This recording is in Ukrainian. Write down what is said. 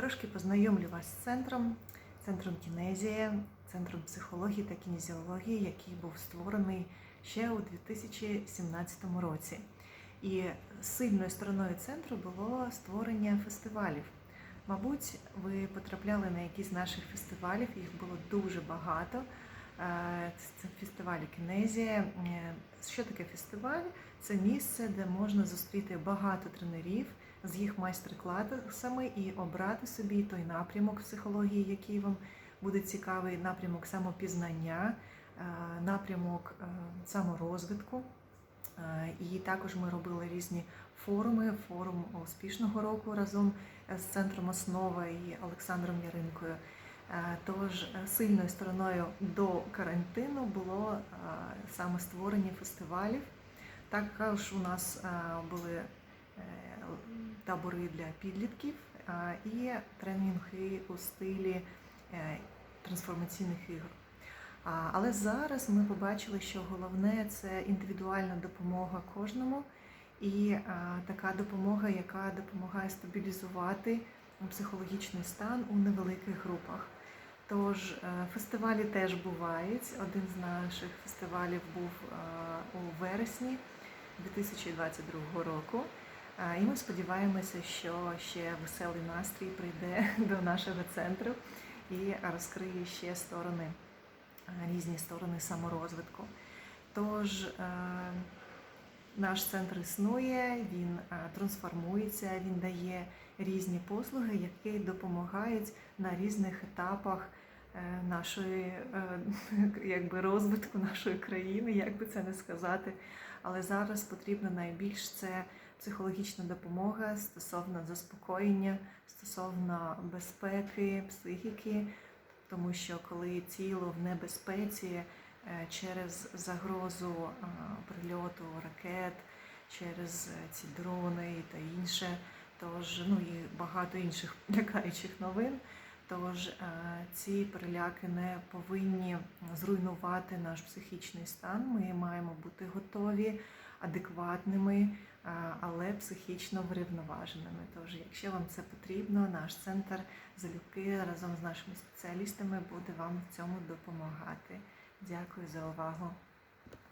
Трошки познайомлю вас з центром, центром кінезія, центром психології та кінезіології, який був створений ще у 2017 році. І сильною стороною центру було створення фестивалів. Мабуть, ви потрапляли на якісь наших фестивалів, їх було дуже багато. Е, Це фестивалі Кінезія. Е, Що таке фестиваль? Це місце, де можна зустріти багато тренерів з їх майстер-класами і обрати собі той напрямок психології, який вам буде цікавий, напрямок самопізнання, е, напрямок е, саморозвитку. Е, І також ми робили різні форуми, форум успішного року разом з центром Основа і Олександром Яринкою. Тож сильною стороною до карантину було саме створення фестивалів. Також у нас були табори для підлітків е, і тренінги у стилі е, трансформаційних ігор. Але зараз ми побачили, що головне це індивідуальна допомога кожному, і така допомога, яка допомагає стабілізувати психологічний стан у невеликих групах. Тож е, фестивалі теж бувають. Один з наших фестивалів був е, у вересні 2022 року. І ми сподіваємося, що ще веселий настрій прийде до нашого центру і розкриє ще сторони різні сторони саморозвитку. Тож е, наш центр існує, він е, трансформується, він дає різні послуги, які допомагають на різних етапах нашої е, якби розвитку нашої країни, як би це не сказати. Але зараз потрібна найбільш це психологічна допомога стосовно заспокоєння, стосовно безпеки, психіки, тому що коли тіло в небезпеці е, через загрозу е, прильоту ракет, через е, ці дрони та інше, тож ну і багато інших лякаючих новин. Тож е, ці переляки не повинні зруйнувати наш психічний стан. Ми маємо бути готові, адекватними, е, але психічно врівноваженими. Тож, якщо вам це потрібно, наш центр залюбки разом з нашими спеціалістами буде вам в цьому допомагати. Дякую за увагу.